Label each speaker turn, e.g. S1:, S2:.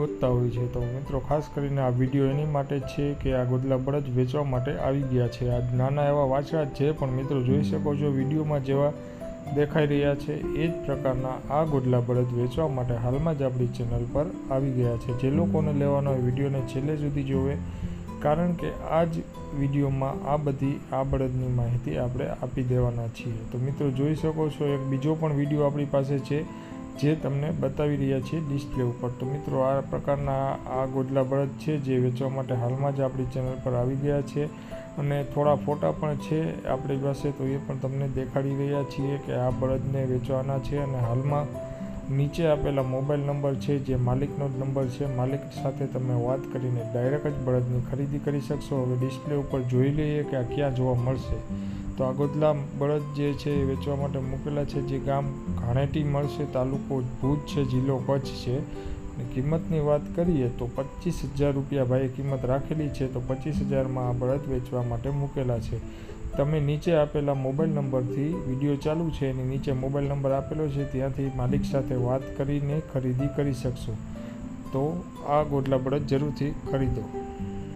S1: ગોતતા હોય છે. તો મિત્રો, ખાસ કરીને આ વીડિયો એની માટે છે કે આ ગોદલા બળદ વેચવા માટે આવી ગયા છે. આ નાના એવા વાછડા જે પણ મિત્રો જોઈ શકો છો, વિડીયોમાં જેવા દેખાઈ રહ્યા છે, એ જ પ્રકારના આ ગોદલા બળદ વેચવા માટે હાલમાં જ આપણી ચેનલ પર આવી ગયા છે. જે લોકોને લેવાનો હોય, વિડીયોને છેલ્લે સુધી જોવે, કારણ કે આ જ વિડીયોમાં આ બધી આ બળદની માહિતી આપણે આપી દેવાના છીએ. તો મિત્રો, જોઈ શકો છો, એક બીજો પણ વીડિયો આપણી પાસે છે. જે તમને બતાવી રહ્યા છીએ ડિસ્પ્લે ઉપર. તો મિત્રો, આ પ્રકારના આ ગોદલા બળદ છે જે વેચવા માટે હાલમાં જ આપણી ચેનલ પર આવી ગયા છે. અને થોડા ફોટા પણ છે આપણી પાસે, તો એ પણ તમને દેખાડી રહ્યા છીએ કે આ બળદને વેચવાના છે. અને હાલમાં નીચે આપેલા મોબાઈલ નંબર છે, જે માલિકનો જ નંબર છે, માલિક સાથે તમે વાત કરીને ડાયરેક્ટ જ બળદની ખરીદી કરી શકશો. હવે ડિસ્પ્લે ઉપર જોઈ લઈએ કે આ ક્યાં જોવા મળશે. તો આ ગોદલા બળદ જે છે એ વેચવા માટે મૂકેલા છે. જે ગામ ઘાણેટી મળશે, તાલુકો ભુજ છે, જિલ્લો કચ્છ છે. અને કિંમતની વાત કરીએ તો પચીસ હજાર રૂપિયા ભાઈએ કિંમત રાખેલી છે. તો પચીસ હજારમાં આ બળદ વેચવા માટે મૂકેલા છે. તમે નીચે આપેલા મોબાઈલ નંબરથી વીડિયો ચાલુ છે. એની નીચે મોબાઈલ નંબર આપેલો છે. ત્યાંથી માલિક સાથે વાત કરીને ખરીદી કરી શકશો. તો આ ગોદલા બળદ જરૂરથી ખરીદો.